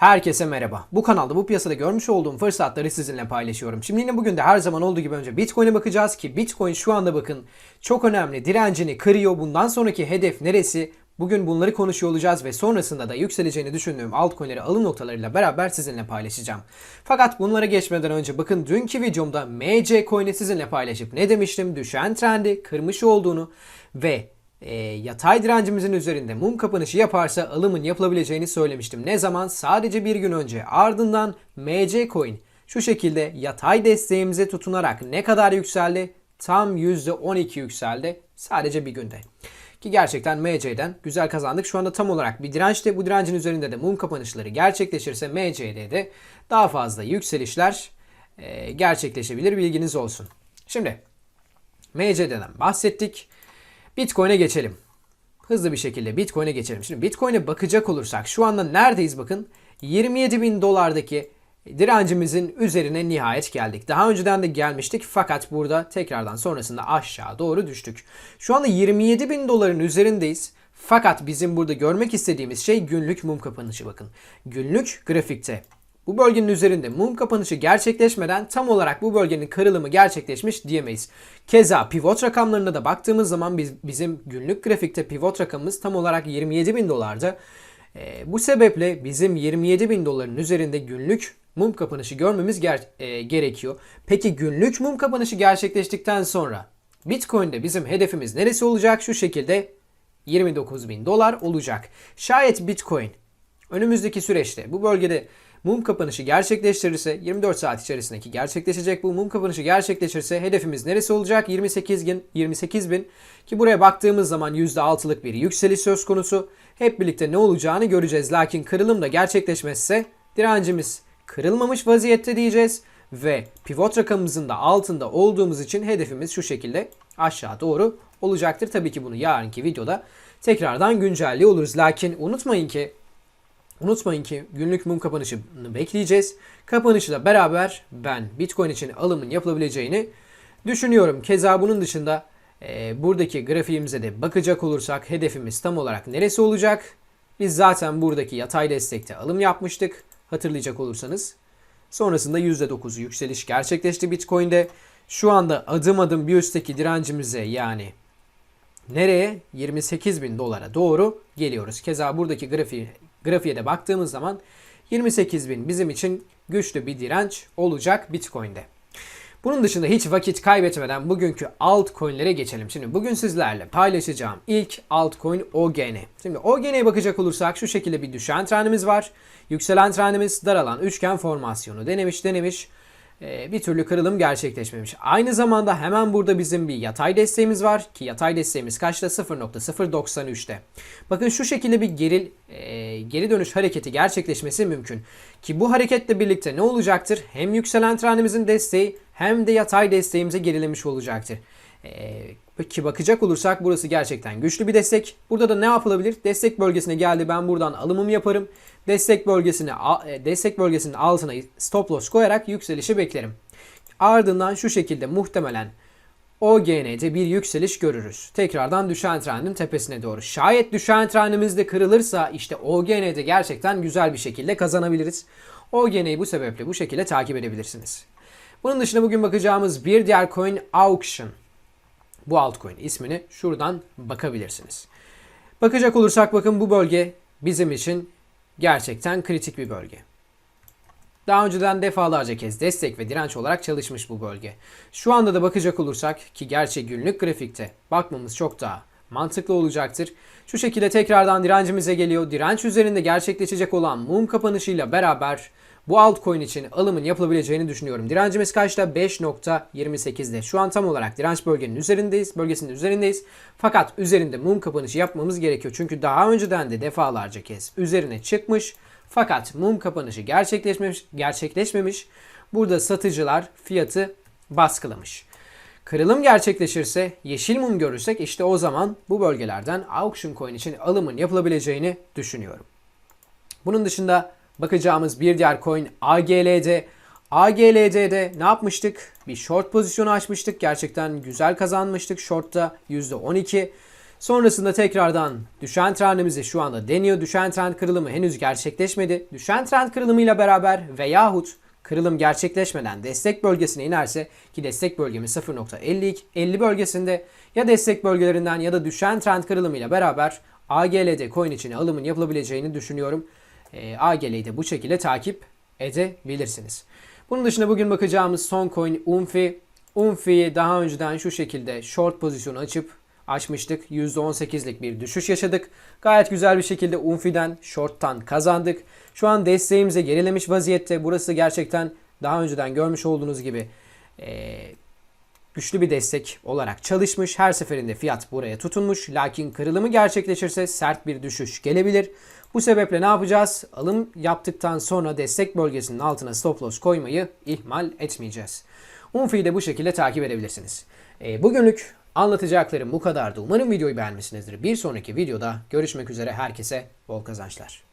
Herkese merhaba. Bu kanalda bu piyasada görmüş olduğum fırsatları sizinle paylaşıyorum. Şimdi yine bugün de her zaman olduğu gibi önce Bitcoin'e bakacağız ki Bitcoin şu anda bakın çok önemli direncini kırıyor. Bundan sonraki hedef neresi? Bugün bunları konuşuyor olacağız ve sonrasında da yükseleceğini düşündüğüm altcoin'leri alım noktalarıyla beraber sizinle paylaşacağım. Fakat bunlara geçmeden önce bakın dünkü videomda MC Coin'i sizinle paylaşıp ne demiştim? Düşen trendi kırmış olduğunu ve e, yatay direncimizin üzerinde mum kapanışı yaparsa alımın yapılabileceğini söylemiştim. Ne zaman? Sadece bir gün önce. Ardından MC Coin şu şekilde yatay desteğimize tutunarak ne kadar yükseldi? Tam %12 yükseldi sadece bir günde. Ki gerçekten MC'den güzel kazandık. Şu anda tam olarak bir dirençte. Bu direncin üzerinde de mum kapanışları gerçekleşirse MC'de de daha fazla yükselişler e, gerçekleşebilir. Bilginiz olsun. Şimdi MC'den bahsettik. Bitcoin'e geçelim. Hızlı bir şekilde Bitcoin'e geçelim. Şimdi Bitcoin'e bakacak olursak şu anda neredeyiz bakın. 27 bin dolardaki direncimizin üzerine nihayet geldik. Daha önceden de gelmiştik fakat burada tekrardan sonrasında aşağı doğru düştük. Şu anda 27 bin doların üzerindeyiz. Fakat bizim burada görmek istediğimiz şey günlük mum kapanışı bakın. Günlük grafikte bu bölgenin üzerinde mum kapanışı gerçekleşmeden tam olarak bu bölgenin kırılımı gerçekleşmiş diyemeyiz. Keza pivot rakamlarına da baktığımız zaman biz, bizim günlük grafikte pivot rakamımız tam olarak 27 bin dolarda. E, bu sebeple bizim 27 bin doların üzerinde günlük mum kapanışı görmemiz ger- e, gerekiyor. Peki günlük mum kapanışı gerçekleştikten sonra Bitcoin'de bizim hedefimiz neresi olacak? Şu şekilde 29 bin dolar olacak. Şayet Bitcoin önümüzdeki süreçte bu bölgede mum kapanışı gerçekleştirirse 24 saat içerisindeki gerçekleşecek bu mum kapanışı gerçekleşirse hedefimiz neresi olacak? 28 bin, 28 bin ki buraya baktığımız zaman %6'lık bir yükseliş söz konusu. Hep birlikte ne olacağını göreceğiz. Lakin kırılım da gerçekleşmezse direncimiz kırılmamış vaziyette diyeceğiz ve pivot rakamımızın da altında olduğumuz için hedefimiz şu şekilde aşağı doğru olacaktır. Tabii ki bunu yarınki videoda tekrardan güncelliyor oluruz. Lakin unutmayın ki Unutmayın ki günlük mum kapanışını bekleyeceğiz. Kapanışla beraber ben Bitcoin için alımın yapılabileceğini düşünüyorum. Keza bunun dışında e, buradaki grafiğimize de bakacak olursak hedefimiz tam olarak neresi olacak? Biz zaten buradaki yatay destekte alım yapmıştık hatırlayacak olursanız. Sonrasında %9 yükseliş gerçekleşti Bitcoin'de. Şu anda adım adım bir üstteki direncimize yani nereye? 28 bin dolara doğru geliyoruz. Keza buradaki grafiği, grafiğe de baktığımız zaman 28 bin bizim için güçlü bir direnç olacak Bitcoin'de. Bunun dışında hiç vakit kaybetmeden bugünkü altcoin'lere geçelim. Şimdi bugün sizlerle paylaşacağım ilk altcoin OGN. Şimdi OGN'ye bakacak olursak şu şekilde bir düşen trendimiz var. Yükselen trendimiz daralan üçgen formasyonu denemiş denemiş bir türlü kırılım gerçekleşmemiş. Aynı zamanda hemen burada bizim bir yatay desteğimiz var ki yatay desteğimiz kaçta? 0.093'te. Bakın şu şekilde bir geri e, geri dönüş hareketi gerçekleşmesi mümkün. Ki bu hareketle birlikte ne olacaktır? Hem yükselen trendimizin desteği hem de yatay desteğimize gerilemiş olacaktır. E, ki bakacak olursak burası gerçekten güçlü bir destek. Burada da ne yapılabilir? Destek bölgesine geldi ben buradan alımımı yaparım. Destek bölgesine destek bölgesinin altına stop loss koyarak yükselişi beklerim. Ardından şu şekilde muhtemelen OGN'de bir yükseliş görürüz. Tekrardan düşen trendin tepesine doğru. Şayet düşen trendimiz de kırılırsa işte OGN'de gerçekten güzel bir şekilde kazanabiliriz. OGN'yi bu sebeple bu şekilde takip edebilirsiniz. Bunun dışında bugün bakacağımız bir diğer coin Auction. Bu altcoin ismini şuradan bakabilirsiniz. Bakacak olursak bakın bu bölge bizim için gerçekten kritik bir bölge. Daha önceden defalarca kez destek ve direnç olarak çalışmış bu bölge. Şu anda da bakacak olursak ki gerçek günlük grafikte bakmamız çok daha mantıklı olacaktır. Şu şekilde tekrardan direncimize geliyor. Direnç üzerinde gerçekleşecek olan mum kapanışıyla beraber bu altcoin için alımın yapılabileceğini düşünüyorum. Direncimiz kaçta? 5.28'de. Şu an tam olarak direnç bölgenin üzerindeyiz. Bölgesinin üzerindeyiz. Fakat üzerinde mum kapanışı yapmamız gerekiyor. Çünkü daha önceden de defalarca kez üzerine çıkmış. Fakat mum kapanışı gerçekleşmemiş. gerçekleşmemiş. Burada satıcılar fiyatı baskılamış. Kırılım gerçekleşirse, yeşil mum görürsek işte o zaman bu bölgelerden auction coin için alımın yapılabileceğini düşünüyorum. Bunun dışında bakacağımız bir diğer coin AGLD. AGLD'de ne yapmıştık? Bir short pozisyonu açmıştık. Gerçekten güzel kazanmıştık. Short'ta %12. Sonrasında tekrardan düşen trendimizi şu anda deniyor. Düşen trend kırılımı henüz gerçekleşmedi. Düşen trend kırılımıyla beraber veyahut kırılım gerçekleşmeden destek bölgesine inerse ki destek bölgemiz 0.50 50 bölgesinde ya destek bölgelerinden ya da düşen trend kırılımıyla beraber AGL'de coin içine alımın yapılabileceğini düşünüyorum. E, AGL'yi de bu şekilde takip edebilirsiniz. Bunun dışında bugün bakacağımız son coin Umfi. Umfi'yi daha önceden şu şekilde short pozisyonu açıp açmıştık. %18'lik bir düşüş yaşadık. Gayet güzel bir şekilde Umfi'den short'tan kazandık. Şu an desteğimize gerilemiş vaziyette. Burası gerçekten daha önceden görmüş olduğunuz gibi eee, güçlü bir destek olarak çalışmış. Her seferinde fiyat buraya tutunmuş. Lakin kırılımı gerçekleşirse sert bir düşüş gelebilir. Bu sebeple ne yapacağız? Alım yaptıktan sonra destek bölgesinin altına stop loss koymayı ihmal etmeyeceğiz. Umfi'yi de bu şekilde takip edebilirsiniz. Ee, bugünlük anlatacaklarım bu kadardı. Umarım videoyu beğenmişsinizdir. Bir sonraki videoda görüşmek üzere. Herkese bol kazançlar.